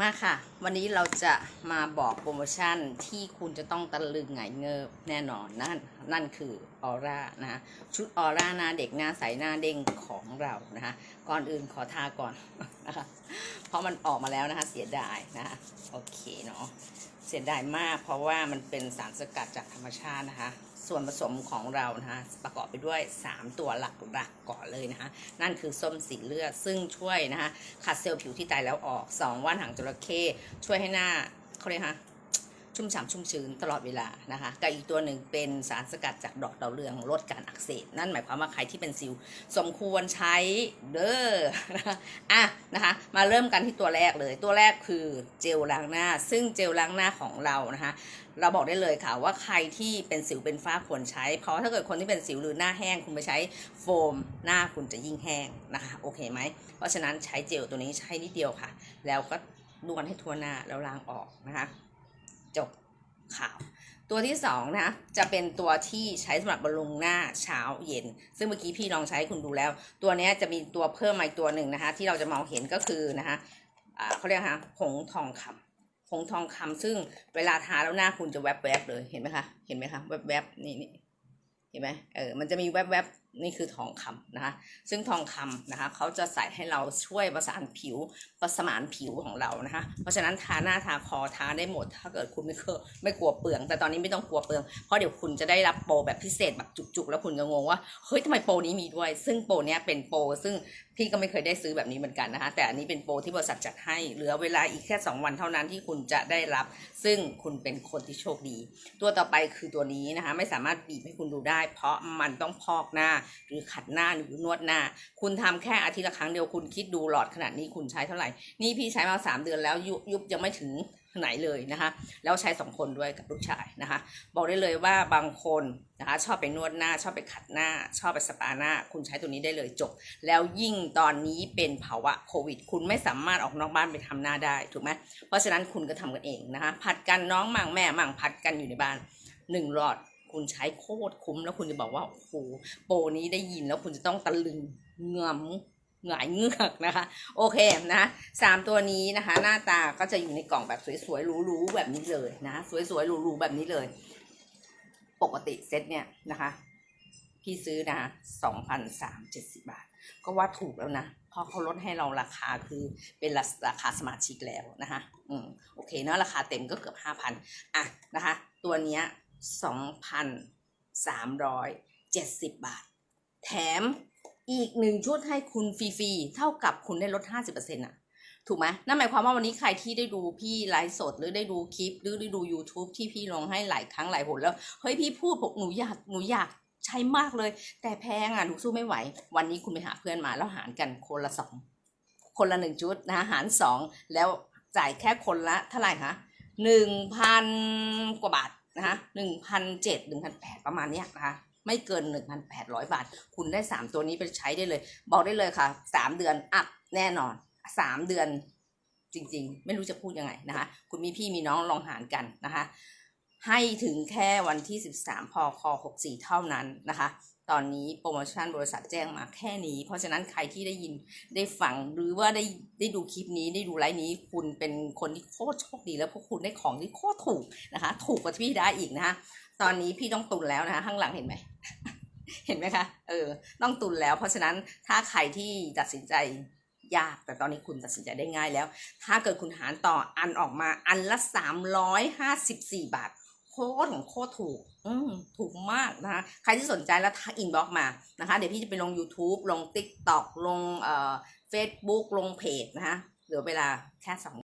มาค่ะ วันนี้เราจะมาบอกโปรโมชั่นที่คุณจะต้องตะลึงไงเงิบแน่นอนนั่นนั่นคือออร่านะชุดออร่าหน้าเด็กหน้าใสหน้าเด้งของเรานะคะก่อนอื่นขอทาก่อนนะคะเพราะมันออกมาแล้วนะคะเสียดายนะคะโอเคเนาะเสียดายมากเพราะว่ามันเป็นสารสกัดจากธรรมชาตินะคะ ส่วนผสมของเรานะคะประกอบไปด้วย 3 ตัวหลักๆก่อนเลยนะคะนั่นคือส้มสีเลือดซึ่งช่วยนะคะขัดเซลล์ผิวที่ตายแล้วออก 2 ว่านหางจระเข้ช่วยให้หน้าเขาเรียกฮะ ชุ่มฉ่ำชุ่มชื้นตลอดเวลานะคะกับอีกตัวหนึ่งเป็นสารสกัดจากดอกดาวเรืองลดการอักเสบนั่นหมายความว่าใครที่เป็นสิวสมควรใช้เด้ออะนะคะมาเริ่มกันที่ตัวแรกเลย ตัวแรกคือเจลล้างหน้า ซึ่งเจลล้างหน้าของเรานะคะเราบอกได้เลยค่ะว่าใครที่เป็นสิวเป็นฝ้าควรใช้ เพราะถ้าเกิดคนที่เป็นสิวหรือหน้าแห้งคุณไปใช้โฟมหน้าคุณจะยิ่งแห้งนะคะโอเคไหมเพราะฉะนั้นใช้เจลตัวนี้ใช้นิดเดียวค่ะ แล้วก็นวดให้ทั่วหน้าแล้วล้างออกนะคะ ตัวที่สองนะคะจะเป็นตัวที่ใช้สำหรับบำรุงหน้าเช้าเย็น ซึ่งเมื่อกี้พี่ลองใช้คุณดูแล้ว ตัวนี้จะมีตัวเพิ่มมาอีกตัวหนึ่งนะคะ ที่เราจะมองเห็นก็คือนะคะอ่าเขาเรียกฮะคะผงทองคำผงทองคำซึ่งเวลาทาแล้วหน้าคุณจะแวบๆเลยเห็นไหมคะเห็นไหมคะแวบๆนี่นี่เห็นไหมเออมันจะมีแวบๆ นี่คือทองคำนะคะ ซึ่งทองคำนะคะเขาจะใส่ให้เราช่วยประสานผิวประสมานผิวของเรานะคะ เพราะฉะนั้นทาหน้าทาคอทาได้หมด ถ้าเกิดคุณไม่เคยไม่กลัวเปลือง แต่ตอนนี้ไม่ต้องกลัวเปลือง เพราะเดี๋ยวคุณจะได้รับโปรแบบพิเศษแบบจุกๆ แล้วคุณจะงงว่า เฮ้ยทำไมโปรนี้มีด้วย ซึ่งโปรเนี้ยเป็นโปรซึ่งพี่ก็ไม่เคยได้ซื้อแบบนี้เหมือนกันนะคะ แต่อันนี้เป็นโปรที่บริษัทจัดให้ เหลือเวลาอีกแค่ 2 วันเท่านั้นที่คุณจะได้รับ ซึ่งคุณเป็นคนที่โชคดี ตัวต่อไปคือตัวนี้นะคะ ไม่สามารถบีบให้คุณดูได้ เพราะมันต้องพอกหน้าหรือขัดหน้าหรือนวดหน้า คุณทำแค่อาทิตย์ละครั้งเดียวคุณคิดดูหลอดขนาดนี้คุณใช้เท่าไหร่ นี่พี่ใช้มาสามเดือนแล้วยุยุบยังไม่ถึงไหนเลยนะคะ แล้วใช้สองคนด้วยกับลูกชายนะคะ บอกได้เลยว่าบางคนนะคะชอบไปนวดหน้า ชอบไปขัดหน้า ชอบไปสปาหน้า คุณใช้ตัวนี้ได้เลยจบ แล้วยิ่งตอนนี้เป็นภาวะโควิด คุณไม่สามารถออกนอกบ้านไปทำหน้าได้ถูกไหมเพราะฉะนั้นคุณก็ทำกันเองนะคะผัดกันน้องมั่งแม่มั่งผัดกันอยู่ในบ้านหนึ่งหลอด คุณใช้โคตรคุ้มแล้วคุณจะบอกว่าโอ้โหโปรนี้ได้ยินแล้วคุณจะต้องตะลึงเงือมหงายเงือกนะคะ โอเคนะสามตัวนี้นะคะ หน้าตาก็จะอยู่ในกล่องแบบสวยๆหรูๆแบบนี้เลยนะสวยๆหรูๆแบบนี้เลย ปกติเซ็ตเนี่ยนะคะพี่ซื้อนะสองพันสามเจ็ดสิบาท ก็ว่าถูกแล้วนะ เพราะเขาลดให้เราราคาคือเป็นราคาสมาชิกแล้วนะคะ อืม โอเคเนอะราคาเต็มก็เกือบห้าพันอะนะคะ ตัวเนี้ย สองพันสามร้อยเจ็ดสิบบาท แถมอีกหนึ่งชุดให้คุณฟรีๆ เท่ากับคุณได้ลด 50%อะ ถูกไหมนั่นหมายความว่าวันนี้ใครที่ได้ดูพี่ไลฟ์สดหรือได้ดูคลิป หรือได้ดู YouTube ที่พี่ลงให้หลายครั้งหลายหนแล้ว เฮ้ยพี่พูดบอกหนูอยากหนูอยากใช้มากเลย แต่แพงอะหนูสู้ไม่ไหว วันนี้คุณไปหาเพื่อนมาแล้วหารกันคนละสองคนละหนึ่งชุดนะหารสองแล้วจ่ายแค่คนละเท่าไหร่คะหนึ่งพันกว่าบาท นะคะหนึ่งพันเจ็ดหนึ่งพันแปดประมาณเนี้ยนะคะไม่เกิน 1,800 บาท คุณได้ 3 ตัวนี้ไปใช้ได้เลย บอกได้เลยค่ะ 3 เดือนอัพแน่นอน 3 เดือนจริง ๆ ไม่รู้จะพูดยังไงนะคะ คุณมีพี่มีน้องลองหารกันนะคะ ให้ถึงแค่วันที่ 13 พค64 เท่านั้นนะคะ ตอนนี้โปรโมชั่นบริษัทแจ้งมาแค่นี้ เพราะฉะนั้นใครที่ได้ยินได้ฟังหรือว่าได้ได้ดูคลิปนี้ได้ดูไลฟ์นี้ คุณเป็นคนที่โคตรโชคดี แล้วพวกคุณได้ของที่โคตรถูกนะคะ ถูกกว่าที่พี่ได้อีกนะคะ ตอนนี้พี่ต้องตุนแล้วนะคะ ข้างหลังเห็นไหมเห็นไหมคะ เออ ต้องตุนแล้ว เพราะฉะนั้นถ้าใครที่ตัดสินใจยาก แต่ตอนนี้คุณตัดสินใจได้ง่ายแล้ว ถ้าเกิดคุณหารต่ออันออกมาอันละสามร้อยห้าสิบสี่บาท ตรของโคตรถูก อืมถูกมากนะคะ ใครที่สนใจแล้วทักอินบ็อกมานะคะ เดี๋ยวพี่จะไปลง YouTube ลง TikTok ลงเอ่อ Facebook ลงเพจนะคะ เหลือเวลาแค่สอง